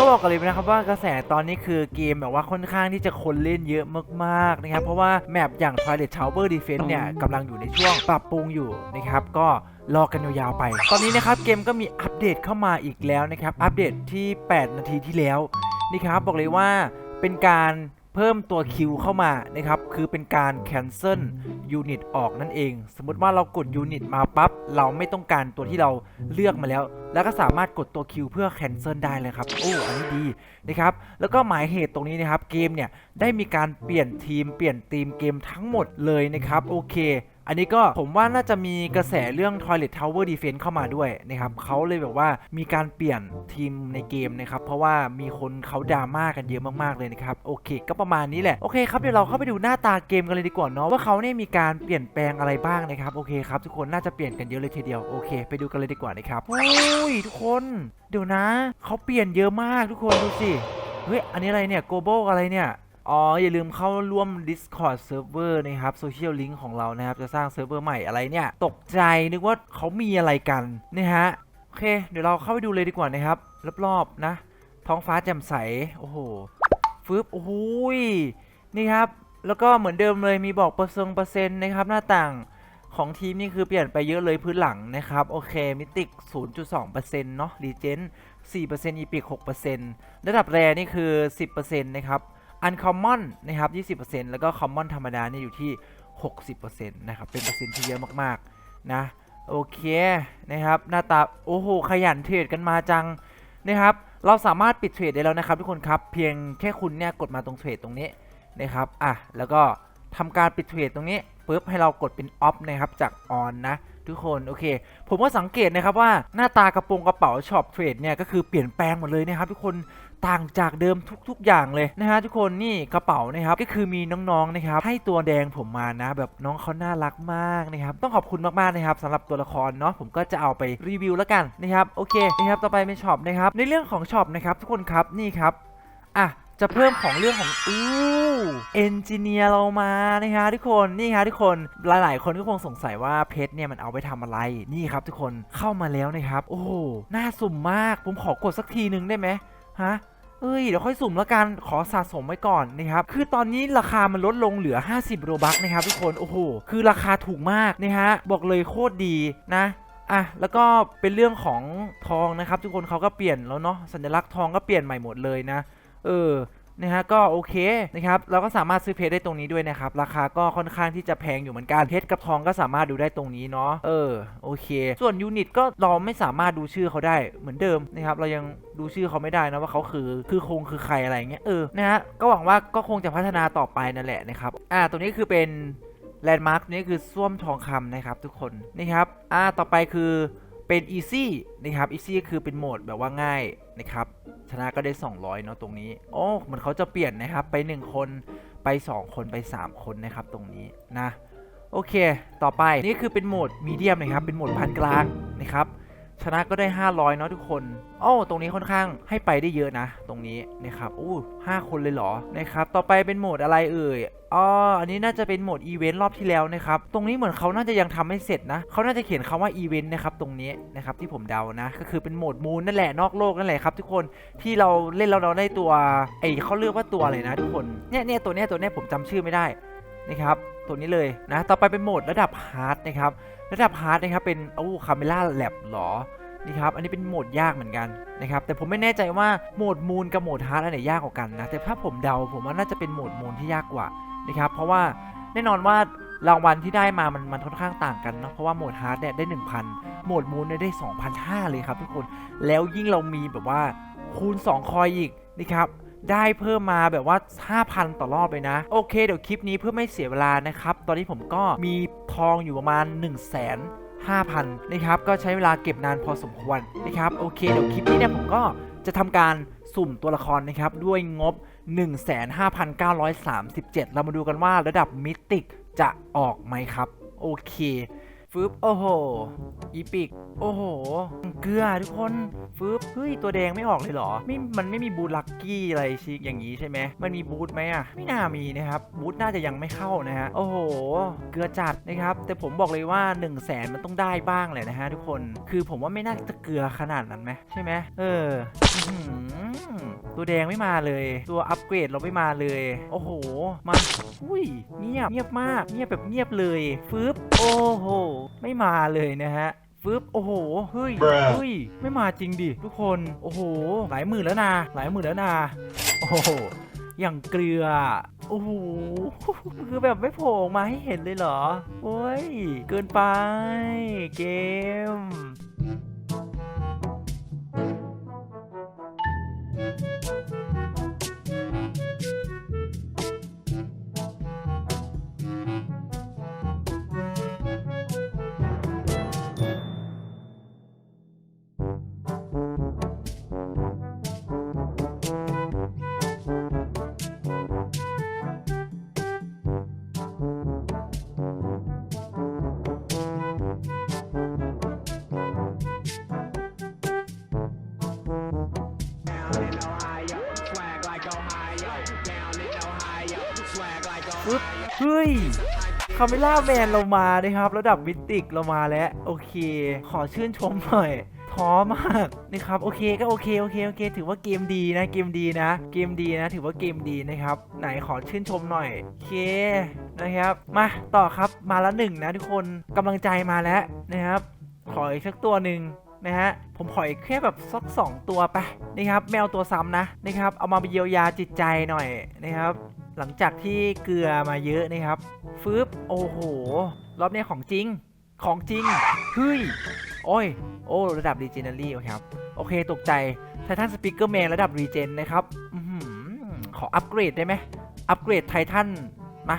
ก็บอกกันเลยนะครับว่ากระแสตอนนี้คือเกมแบบว่าค่อนข้างที่จะคนเล่นเยอะมากๆนะครับเพราะว่าแมปอย่าง Twilight Tower Defense เนี่ยกำลังอยู่ในช่วงปรับปรุงอยู่นะครับก็รอกันยาวๆไป ตอนนี้นะครับเกมก็มีอัปเดตเข้ามาอีกแล้วนะครับ อัปเดตที่ 8 นาทีที่แล้วนี่ครับบอกเลยว่าเป็นการ เพิ่มตัวคิวเข้ามานะครับ คือเป็นการ cancel ยูนิตออกนั่นเอง สมมติว่าเรากดยูนิตมาปั๊บ เราไม่ต้องการตัวที่เราเลือกมาแล้ว แล้วก็สามารถกดตัวคิวเพื่อ cancel ได้เลยครับ โอ้ อันนี้ดีนะครับ แล้วก็หมายเหตุตรงนี้นะครับ เกมเนี่ย ได้มีการเปลี่ยนทีม เปลี่ยนทีมเกมทั้งหมดเลยนะครับ โอเค อันนี้ก็ผมว่าน่าจะมีกระแสเรื่อง Toilet Tower Defense เข้ามาด้วยนะครับเขาเลยแบบว่ามีการเปลี่ยนทีมในเกมนะครับ เพราะว่ามีคนเขาดราม่ากันเยอะมากๆเลยนะครับ โอเค ก็ประมาณนี้แหละ โอเคครับเดี๋ยวเราเข้าไปดูหน้าตาเกมกันเลยดีกว่าเนาะว่าเขาเนี่ยมีการเปลี่ยนแปลงอะไรบ้างนะครับ โอเคครับทุกคนน่าจะเปลี่ยนกันเยอะเลยทีเดียว โอเค ไปดูกันเลยดีกว่านะครับโอ้ยทุกคนเดี๋ยวนะเขาเปลี่ยนเยอะมากทุกคนดูสิเฮ้ยอันนี้อะไรเนี่ย global อะไรเนี่ย อ๋อ อย่าลืมเข้าร่วม Discord Server นะครับ Social Link ของเรานะครับ จะสร้างเซิร์ฟเวอร์ใหม่อะไรเนี่ย ตกใจนึกว่าเขามีอะไรกันนะฮะ โอเค เดี๋ยวเราเข้าไปดูเลยดีกว่านะครับ รอบๆนะ ท้องฟ้าแจ่มใส โอ้โหฟึบโอ้โหยนี่ครับ แล้วก็เหมือนเดิมเลยมีบอกเปอร์เซ็นต์เปอร์เซ็นต์นะครับ หน้าต่างของทีมนี่คือเปลี่ยนไปเยอะเลยพื้นหลังนะครับ โอเค มิติก 0.2%เนาะรีเจน4%อีพิก 6%ระดับแรนี่คือ 10%นะครับ Uncommon นะครับ 20%แล้วก็ Common ธรรมดาเนี่ยอยู่ที่ 60%นะครับ เป็นเปอร์เซ็นต์ที่เยอะมากๆ นะ โอเคนะครับ หน้าตา โอ้โห ขยันเทรดกันมาจังนะครับ เราสามารถปิดเทรดได้แล้วนะครับทุกคนครับ เพียงแค่คุณเนี่ยกดมาตรงเทรดตรงนี้นะครับ อะ แล้วก็ทำการปิดเทรดตรงนี้ปุ๊บให้เรากดเป็นออฟนะครับจากออนนะทุกคนโอเค ผมก็สังเกตนะครับว่าหน้าตากระโปรงกระเป๋าช็อปเทรดเนี่ยก็คือเปลี่ยนแปลงหมดเลยนะครับทุกคน ต่างจากเดิมทุก ๆ อย่างเลยนะฮะทุกคนนี่กระเป๋านะครับก็คือมีน้องๆนะครับให้ตัวแดงผมมานะ แบบน้องเขาน่ารักมากนะครับต้องขอบคุณมากๆนะครับสำหรับตัวละครเนาะผมก็จะเอาไปรีวิวแล้วกันนะครับโอเคนะครับต่อไปเป็นช็อปนะครับในเรื่องของช็อปนะครับทุกคนครับนี่ครับอะจะเพิ่มของเรื่องของอู้เอนจิเนียร์เรามานะฮะทุกคนนี่ฮะทุกคนหลาย ๆ คนก็คงสงสัยว่าเพชรเนี่ยมันเอาไปทำอะไรนี่ครับทุกคนเข้ามาแล้วนะครับ โอ้โหน่าสุ่มมากผมขอกดสักทีนึงได้ไหม ฮะเอ้ยเดี๋ยวค่อยสุ่มแล้วกันขอสะสมไว้ก่อนนะครับคือตอนนี้ราคามันลดลงเหลือ 50 โรบัคนะครับทุกคนโอ้โหคือราคาถูกมากนะฮะบอกเลยโคตรดีนะอะแล้วก็เป็นเรื่องของทองนะครับ ทุกคนเขาก็เปลี่ยนแล้วเนาะสัญลักษณ์ทองก็เปลี่ยนใหม่หมดเลยนะ เออ นะฮะก็โอเคนะครับเราก็สามารถซื้อเพชรได้ตรงนี้ด้วยนะครับราคาก็ค่อนข้างที่จะแพงอยู่เหมือนกันเพชรกับทองก็สามารถดูได้ตรงนี้เนาะเออโอเค ส่วนยูนิตก็เราไม่สามารถดูชื่อเขาได้เหมือนเดิมนะครับเรายังดูชื่อเขาไม่ได้นะว่าเขาคือคือคงคือใครอะไรเงี้ยเออนะฮะก็หวังว่าก็คงจะพัฒนาต่อไปนั่นแหละนะครับอ่าตัวนี้คือเป็นแลนด์มาร์กนี้คือส้วมทองคำนะครับทุกคนนี่ครับอ่าต่อไปคือ เป็น easy นะครับ easy ก็คือเป็นโหมดแบบว่าง่ายนะครับ ชนะก็ได้ 200 เนาะตรงนี้ โอ้เหมือนเขาจะเปลี่ยนนะครับ ไป 1 คนไป 2 คนไป 3 คนนะครับตรงนี้นะ โอเค ต่อไปนี่คือเป็นโหมดมีเดียมนะครับ เป็นโหมดพันกลางนะครับ ชนะก็ได้ 500 เนาะทุกคนโอ้ตรงนี้ค่อนข้างให้ไปได้เยอะนะ ตรงนี้นะครับอู้ห้าคนเลยเหรอ นะครับ ต่อไปเป็นโหมดอะไรเอ่ยอ๋ออันนี้น่าจะเป็นโหมดอีเวนต์รอบที่แล้วนะครับ ตรงนี้เหมือนเขาน่าจะยังทำไม่เสร็จนะ เขาน่าจะเขียนคำว่าอีเวนต์นะครับตรงนี้นะครับที่ผมเดานะ ก็คือเป็นโหมดมูนนั่นแหละนอกโลกนั่นแหละครับทุกคนที่เราเล่นแล้วเราได้ตัวไอเขาเรียกว่าตัวอะไรนะ ทุกคนเนี่ยเนี่ยตัวเนี้ยตัวเนี้ยผมจำชื่อไม่ได้ นะครับตัวนี้เลยนะต่อไปเป็นโหมดระดับฮาร์ดนะครับระดับฮาร์ดนะครับเป็นโอ้คาเมล่าแลบหรอนี่ครับอันนี้เป็นโหมดยากเหมือนกันนะครับแต่ผมไม่แน่ใจว่าโหมดมูนกับโหมดฮาร์ดอันไหนยากกว่ากันนะแต่ถ้าผมเดาผมว่าน่าจะเป็นโหมดมูนที่ยากกว่านะครับเพราะว่าแน่นอนว่ารางวัลที่ได้มามันมันค่อนข้างต่างกันเนาะเพราะว่าโหมดฮาร์ดเนี่ยได้ 1,000 โหมดมูนเนี่ยได้2,500เลยครับทุกคนแล้วยิ่งเรามีแบบว่าคูณ 2 คอยอีกนะครับ ได้เพิ่มมาแบบว่า 5,000 ต่อรอบเลยนะ โอเค เดี๋ยวคลิปนี้เพื่อไม่เสียเวลานะครับ ตอนนี้ผมก็มีทองอยู่ประมาณ 1 0 0 0 0แสน5,000 นะครับ ก็ใช้เวลาเก็บนานพอสมควรนะครับ โอเค เดี๋ยวคลิปนี้เนี่ยผมก็จะทำการสุ่มตัวละครนะครับ ด้วยงบ 15,937 เรามาดูกันว่าระดับมิติกจะออกไหมครับ โอเค ฟึบโอ้โห อีปิก โอ้โห เกลือทุกคนฟึบเฮ้ย ตัวแดงไม่ออกเลยเหรอไม่มันไม่มีบูทลักกี้อะไรชิอย่างนี้ใช่ไหมมันมีบูทไหมอะ ไม่น่ามีนะครับ บูทน่าจะยังไม่เข้านะฮะ โอ้โห เกลือจัดนะครับ แต่ผมบอกเลยว่า 1 0 0 0 0แสนมันต้องได้บ้างแหละนะฮะทุกคน คือผมว่าไม่น่าจะเกลือขนาดนั้นไหมใช่ไหมเอออื้อหือตัวแดงไม่มาเลย ตัวอัปเกรดเราไม่มาเลย โอ้โห มา อุ้ย เงียบ เงียบมาก เงียบแบบเงียบเลย ฟึบ โอ้โหไม่มาเลยนะฮะฟึบโอ้โหเฮ้ย Bruh เฮ้ยไม่มาจริงดิทุกคนโอ้โห หลายหมื่นแล้วนะหลายหมื่นแล้วนะโอ้โหอย่างเกลือโอ้โหคือแบบไม่โผล่ออกมาให้เห็นเลยเหรอโอ้ยเกินไปเกม ปึ๊บเฮ้ยคาเมล่าแมนเรามานะครับ ระดับมิติกเรามาแล้ว โอเค ขอชื่นชมหน่อยท้อมากนะครับโอเคก็โอเคโอเคโอเค ถือว่าเกมดีนะเกมดีนะ เกมดีนะ ถือว่าเกมดีนะครับ ไหนขอชื่นชมหน่อยโอเคนะครับ มาต่อครับมาละหนึ่งนะทุกคนกำลังใจมาแล้วนะครับ ขออีกสักตัวหนึ่ง นะฮะผมขออีกแค่แบบสักสองตัวไปนะครับแมวตัวซ้ำนะนะครับเอามาเยียวยาจิตใจหน่อยนะครับ หลังจากที่เกลือมาเยอะนะครับฟึบโอ้โห รอบนี้ของจริงของจริงเฮ้ยโอ้ยโอ้ระดับ r e g e n a r y โอเครับโอเคตกใจไททันสปีกเกอร์แมนระดับ Regen นะครับอขออัปเกรดได้ไหมอัปเกรดไททันมา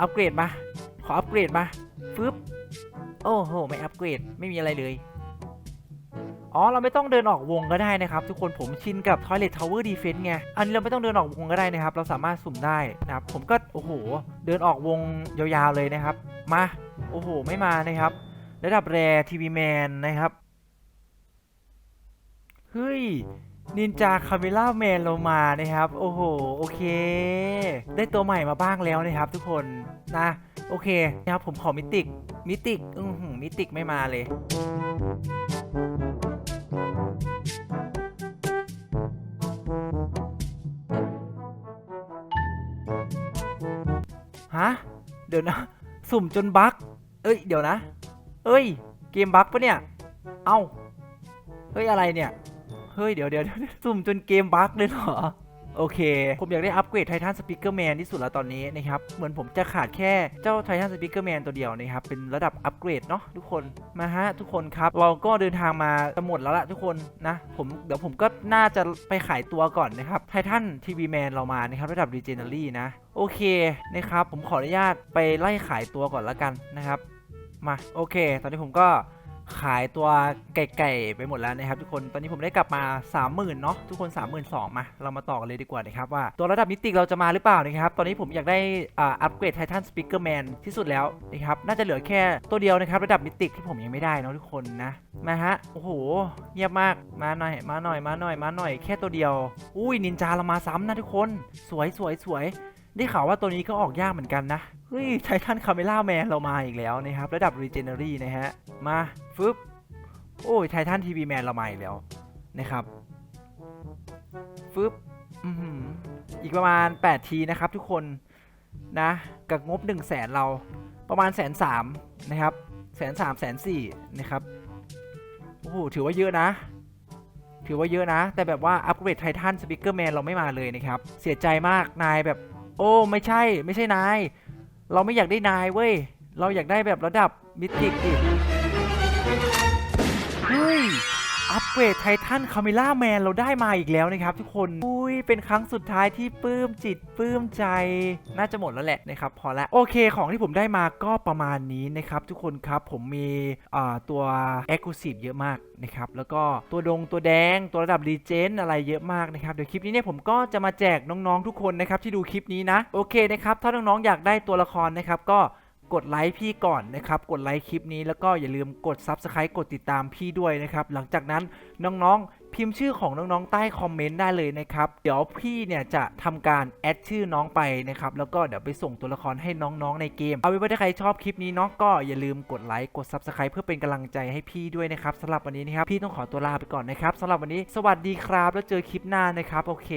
อัปเกรดมา ขออัปเกรดมาฟึบโอ้โห ไม่อัปเกรด ไม่มีอะไรเลย อ๋อ เราไม่ต้องเดินออกวงก็ได้นะครับ ทุกคนผมชินกับ Toilet Tower Defense ไง อันนี้เราไม่ต้องเดินออกวงก็ได้นะครับ เราสามารถสุ่มได้นะครับ ผมก็ โอ้โห เดินออกวงยาวๆเลยนะครับ มา โอ้โห ไม่มานะครับ ระดับแรทีวีแมนนะครับ เฮ้ยนินจาคาเมล่าแมนเรามานะครับ โอ้โห โอเค ได้ตัวใหม่มาบ้างแล้วนะครับ ทุกคนนะ โอเคนะครับผมขอมิติกมิติกอือหือมิติกไม่มาเลย ฮะ เดี๋ยวนะ สุ่มจนบั๊กเอ้ย เดี๋ยวนะ เอ้ย เกมบั๊กปะเนี่ย เอ้า เฮ้ย อะไรเนี่ย เฮ้ย เดี๋ยวเดี๋ยวเดี๋ยวสุ่มจนเกมบั๊กเลยเหรอ โอเค ผมอยากได้อัปเกรดไททันสปีกเกอร์แมนที่สุดแล้วตอนนี้นะครับ เหมือนผมจะขาดแค่เจ้าไททันสปีกเกอร์แมนตัวเดียวนะครับ เป็นระดับอัปเกรดเนาะทุกคน มาฮะทุกคนครับ เราก็เดินทางมาจะหมดแล้วล่ะทุกคนนะ ผมเดี๋ยวผมก็น่าจะไปขายตัวก่อนนะครับไททันทีวีแมนเรามานะครับระดับ r e g e n a r y นะ โอเคนะครับ ผมขออนุญาตไปไล่ขายตัวก่อนละกันนะครับ มาโอเค ตอนนี้ผมก็ ขายตัวไก่ๆไปหมดแล้วนะครับทุกคนตอนนี้ผมได้กลับมา 30,000เนาะทุกคน 32,000มาเรามาต่อกันเลยดีกว่านะครับว่าตัวระดับมิติเราจะมาหรือเปล่านะครับตอนนี้ผมอยากได้อ่าอัปเกรดไททันสปีกเกอร์แมนที่สุดแล้วนะครับน่าจะเหลือแค่ตัวเดียวนะครับระดับมิติที่ผมยังไม่ได้เนาะทุกคนนะมาฮะโอ้โหเงียบมากมาหน่อยมาหน่อยมาหน่อยมาหน่อยแค่ตัวเดียว อุ้ยนินจาเรามาซ้ำนะทุกคน สวยสวยสวยได้ข่าวว่าตัวนี้ก็ออกยากเหมือนกันนะ เฮ้ยไททันคาเมล่าแมนเรามาอีกแล้วนะครับ ระดับ Regenery นะฮะ มาฟึบโอ้ยไททันทีวีแมนเรามาอีกแล้วนะครับฟึบอีกประมาณ 8 ทีนะครับทุกคนนะกับงบ 1 0 0 0 0แสนเราประมาณแสนสามนะครับแสนสามแสนสี่นะครับโอ้โหถือว่าเยอะนะ ถือว่าเยอะนะ แต่แบบว่าอัปเกรดไททันสปีกเกอร์แมนเราไม่มาเลยนะครับ เสียใจมากนายแบบ โอ้ ไม่ใช่ ไม่ใช่นาย เราไม่อยากได้นายเว้ย เราอยากได้แบบระดับมิติกดิเฮ้ย อัปเกรดไททันคาเมล่าแมนเราได้มาอีกแล้วนะครับทุกคน อุ้ย เป็นครั้งสุดท้ายที่ปลื้มจิตปลื้มใจ น่าจะหมดแล้วแหละนะครับพอละโอเคของที่ผมได้มาก็ประมาณนี้นะครับทุกคนครับผมมีอ่าตัว e x c l u s i v e เยอะมากนะครับแล้วก็ตัวดงตัวแดงตัวระดับรีเจนอะไรเยอะมากนะครับเดี๋ยวคลิปนี้เนี่ยผมก็จะมาแจกน้องๆทุกคนนะครับที่ดูคลิปนี้นะโอเคนะครับถ้าน้องๆอยากได้ตัวละครนะครับก็ กดไลค์พี่ก่อนนะครับ กดไลค์คลิปนี้แล้วก็อย่าลืมกด Subscribe กดติดตามพี่ด้วยนะครับ หลังจากนั้นน้องๆ พิมพ์ชื่อของน้องๆ ใต้คอมเมนต์ได้เลยนะครับ เดี๋ยวพี่เนี่ยจะทำการแอดชื่อน้องไปนะครับ แล้วก็เดี๋ยวไปส่งตัวละครให้น้องๆ ในเกม เอาไว้ว่าถ้าใครชอบคลิปนี้เนาะก็อย่าลืมกดไลค์กด Subscribe เพื่อเป็นกำลังใจให้พี่ด้วยนะครับสำหรับวันนี้นะครับพี่ต้องขอตัวลาไปก่อนนะครับสำหรับวันนี้ สวัสดีครับ แล้วเจอคลิปหน้านะครับโอเค